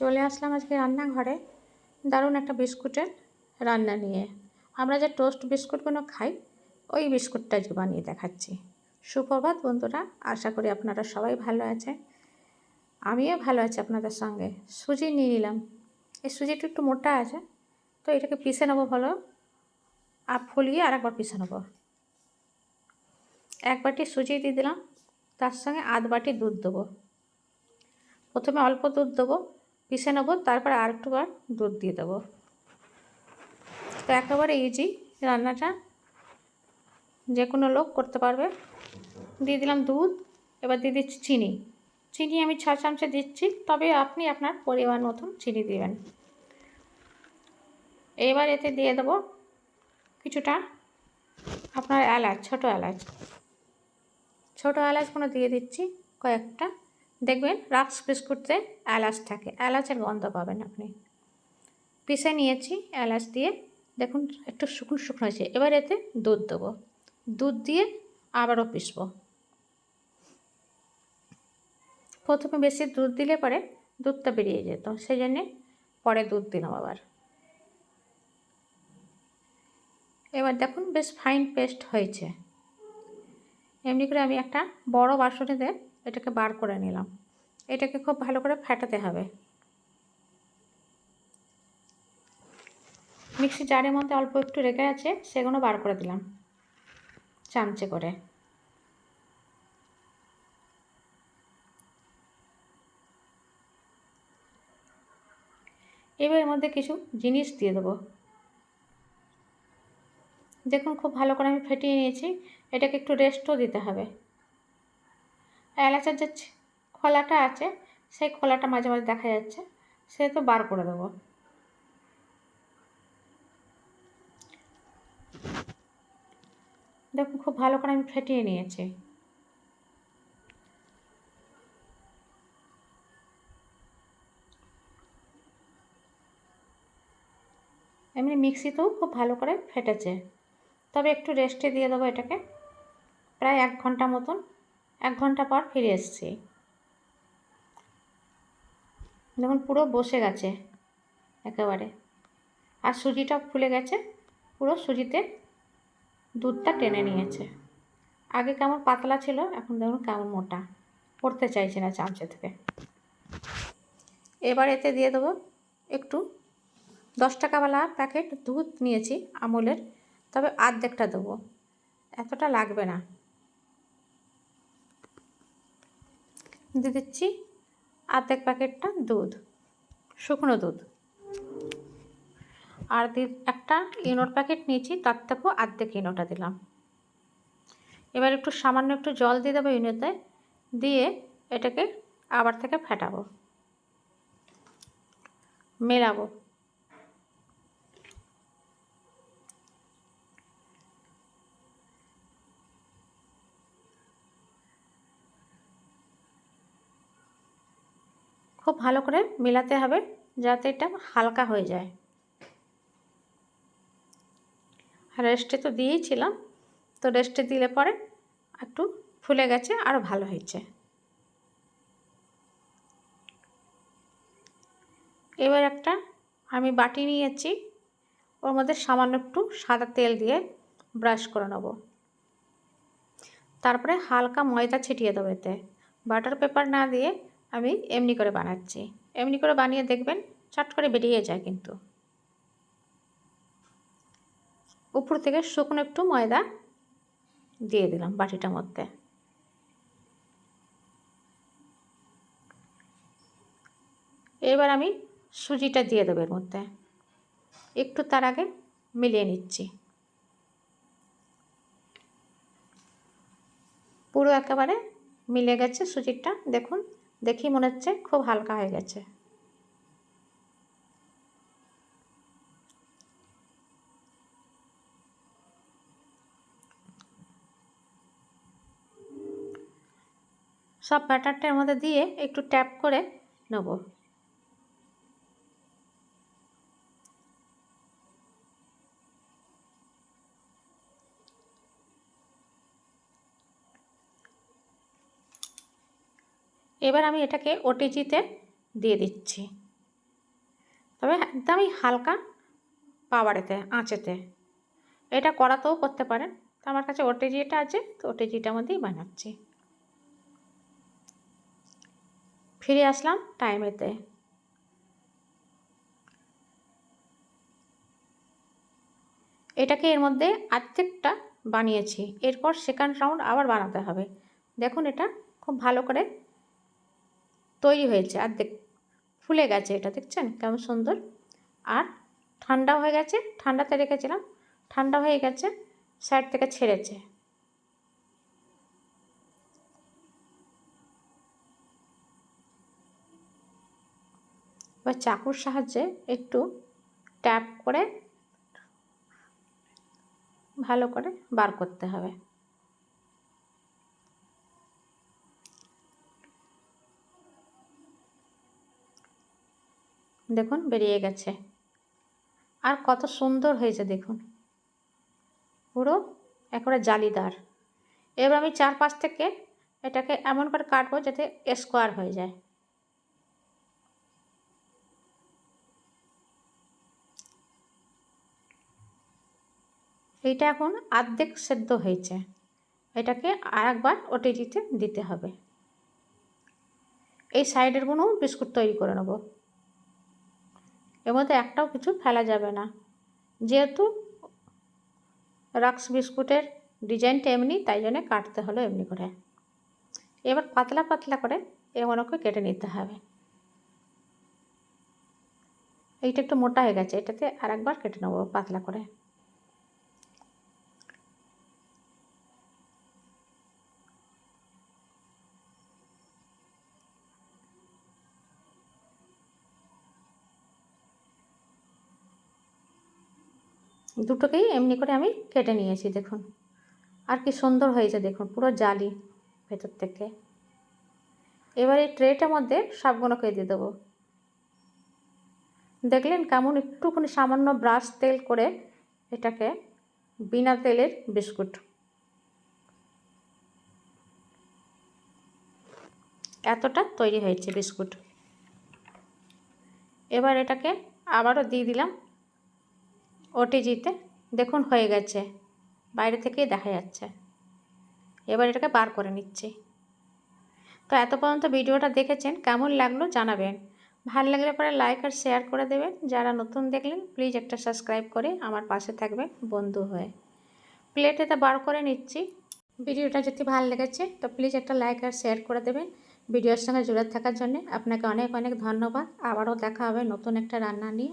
চলে আসলাম আজকে রান্নাঘরে। দারুণ একটা বিস্কুটের রান্না নিয়ে। আমরা যে টোস্ট বিস্কুটগুলো খাই, ওই বিস্কুটটা আজকে বানিয়ে দেখাচ্ছি। সুপ্রভাত বন্ধুরা, আশা করি আপনারা সবাই ভালো আছে আমিও ভালো আছি আপনাদের সঙ্গে। সুজি নিয়ে নিলাম। এই সুজিটা একটু মোটা আছে, তো এটাকে পিষে নেব ভালো। আর ফুলিয়ে আর একবার পিষে নেব। এক বাটি সুজি দিয়ে দিলাম, তার সঙ্গে আধ বাটি দুধ দেবো। প্রথমে অল্প দুধ দেবো পিষে নেব, তারপরে আর একটুবার দুধ দিয়ে দেবো। তো একেবারে ইজি রান্নাটা। যে কোনো লোক করতে পারবে। দিয়ে দিলাম দুধ, এবার দিয়ে দিচ্ছি চিনি। চিনি আমি ছ চামচে দিচ্ছি, তবে আপনি আপনার পরিমাণ মতন চিনি দেবেন। এবার এতে দিয়ে দেবো কিছুটা আপনার এলাচ, ছোটো এলাচ। ছোটো এলাচগুলো দিয়ে দিচ্ছি কয়েকটা। দেখবেন রাক্স বিস্কুটতে এলাচ থাকে। এলাচের গন্ধ পাবেন আপনি। পিষে নিয়েছি এলাচ দিয়ে। দেখুন, একটু শুকনো শুকনো হয়েছে। এবার এতে দুধ দেবো। দুধ দিয়ে আবারও পিসবো প্রথমে বেশি দুধ দিলে পরে দুধটা বেরিয়ে যেত। সেই জন্যে পরে দুধ দিলাম আবার। এবার দেখুন, বেশ ফাইন পেস্ট হয়েছে। এমনি করে আমি একটা বড় বাসনেতে এটাকে বার করে নিলাম। এটাকে খুব ভালো করে ফেটাতে হবে। মিক্সি জারের মধ্যে অল্প একটু রেখে আছে, সেগুলো বার করে দিলাম। চামচে করে। এবার এর মধ্যে কিছু জিনিস দিয়ে দেবো। দেখুন খুব ভালো করে আমি ফেটিয়ে নিয়েছি, এটাকে একটু রেস্টও দিতে হবে। এলাচের যে খোলাটা আছে, সেই খোলাটা মাঝে মাঝে দেখা যাচ্ছে সে তো বার করে দেবো। দেখুন, খুব ভালো করে আমি ফেটিয়ে নিয়েছি। এমনি মিক্সিতেও খুব ভালো করে ফেটেছে। তবে একটু রেস্টে দিয়ে দেবো এটাকে। প্রায় এক ঘণ্টা মতন, এক ঘণ্টা পর ফিরে এসেছি। দেখুন, পুরো বসে গেছে একেবারে। আর সুজিটা ফুলে গেছে, পুরো সুজিতে দুধটা টেনে নিয়েছে। আগে কেমন পাতলা ছিল, এখন দেখুন কেমন মোটা। পড়তে চাইছে না চামচে থেকে। এবার এতে দিয়ে দেবো একটু দশ টাকাওয়ালা প্যাকেট দুধ নিয়েছি আমলের, তবে আর্ধেকটা দেবো। এতটা লাগবে না। দিয়ে দিচ্ছি আর্ধেক প্যাকেটটা দুধ, শুকনো দুধ। আর একটা ইনোর প্যাকেট নিয়েছি, তার থেকেও আর্ধেক ইনোটা দিলাম। এবার একটু সামান্য একটু জল দিয়ে দেবো ইনোতে, দিয়ে এটাকে আবার থেকে ফেটাবো। মেলাবো। খুব ভালো করে মেলাতে হবে যাতে এটা হালকা হয়ে যায়। রেস্টে তো দিয়েইছিলাম তো রেস্টে দিলে পরে একটু ফুলে গেছে আরও ভালো হয়েছে। এবার একটা আমি বাটি নিয়েছি, ওর মধ্যে সামান্য একটু সাদা তেল দিয়ে ব্রাশ করে নেব। তারপরে হালকা ময়দা ছিটিয়ে দেবো এতে। বাটার পেপার না দিয়ে আমি এমনি করে বানাচ্ছি। এমনি করে বানিয়ে দেখবেন, চট করে বেরিয়ে যায় কিন্তু। উপর থেকে শুকনো একটু ময়দা দিয়ে দিলাম বাটিটার মধ্যে। এবার আমি সুজিটা দিয়ে দেবো এর মধ্যে। একটু তার আগে মিলিয়ে নিচ্ছি। পুরো একেবারে মিলে গেছে সুজিটা। দেখুন দেখি মনে হচ্ছে খুব হালকা হয়ে গেছে। সব ব্যাটারটার মধ্যে দিয়ে একটু ট্যাপ করে নেব। এবার আমি এটাকে ওটিজিতে দিয়ে দিচ্ছি। তবে একদমই হালকা পাওয়ারেতে, আঁচেতে। এটা করাতেও করতে পারেন। তো আমার কাছে ওটিজিটা আছে, তো ওটিজিটার মধ্যেই বানাচ্ছি। ফিরে আসলাম টাইমেতে। এটাকে এর মধ্যে আর্ধেকটা বানিয়েছি। এরপর সেকেন্ড রাউন্ড আবার বানাতে হবে। দেখুন এটা খুব ভালো করে তৈরি হয়েছে। আর দেখ, ফুলে গেছে এটা, দেখছেন? কেমন সুন্দর। আর ঠান্ডা হয়ে গেছে। ঠান্ডাতে রেখেছিলাম। ঠান্ডা হয়ে গেছে, সাইড থেকে ছেড়েছে। এবার চাকুর সাহায্যে একটু ট্যাপ করে ভালো করে বার করতে হবে। দেখুন, বেরিয়ে গেছে। আর কত সুন্দর হয়েছে, দেখুন। পুরো একেবারে জালিদার। এবার আমি চারপাশ থেকে এটাকে এমন করে কাটবো যাতে স্কোয়ার হয়ে যায়। এইটা এখন আর্ধেক সেদ্ধ হয়েছে। এটাকে আর একবার ওটিজিতে দিতে হবে। এই সাইডেরগুলো বিস্কুট তৈরি করে নেব। এর মধ্যে একটাও কিছু ফেলা যাবে না। যেহেতু রাক্স বিস্কুটের ডিজাইনটা এমনি, তাই জন্যে কাটতে হলো এমনি করে। এবার পাতলা পাতলা করে এমন করে কেটে নিতে হবে। এইটা একটু মোটা হয়ে গেছে, এটাতে আর একবার কেটে নেব পাতলা করে। দুটোকেই এমনি করে আমি কেটে নিয়েছি, দেখুন। আর কি সুন্দর হয়েছে, দেখুন, পুরো জালি ভেতর থেকে। এবার এই ট্রেটার মধ্যে সবগুলোকে দিয়ে দেবো। দেখলেন কেমন একটুখানি সামান্য ব্রাশ তেল করে এটাকে বিনা তেলের বিস্কুট। এতটা তৈরি হয়েছে বিস্কুট। এবার এটাকে আবারও দিয়ে দিলাম ওটিজিতে দেখুন হয়ে গেছে। বাইরে থেকেই দেখা যাচ্ছে। এবার এটাকে বার করে নিচ্ছি। তো এত পর্যন্ত ভিডিওটা দেখেছেন, কেমন লাগল জানাবেন। ভালো লাগলে পরে লাইক আর শেয়ার করে দেবেন। যারা নতুন দেখলেন প্লিজ একটা সাবস্ক্রাইব করে আমার পাশে থাকবে বন্ধু হয়ে। প্লেটে প্লেটেতে বার করে নিচ্ছি। ভিডিওটা যদি ভালো লেগেছে, তো প্লিজ একটা লাইক আর শেয়ার করে দেবেন। ভিডিওর সঙ্গে জুড়ে থাকার জন্য আপনাকে অনেক অনেক ধন্যবাদ। আবারও দেখা হবে নতুন একটা রান্না নিয়ে।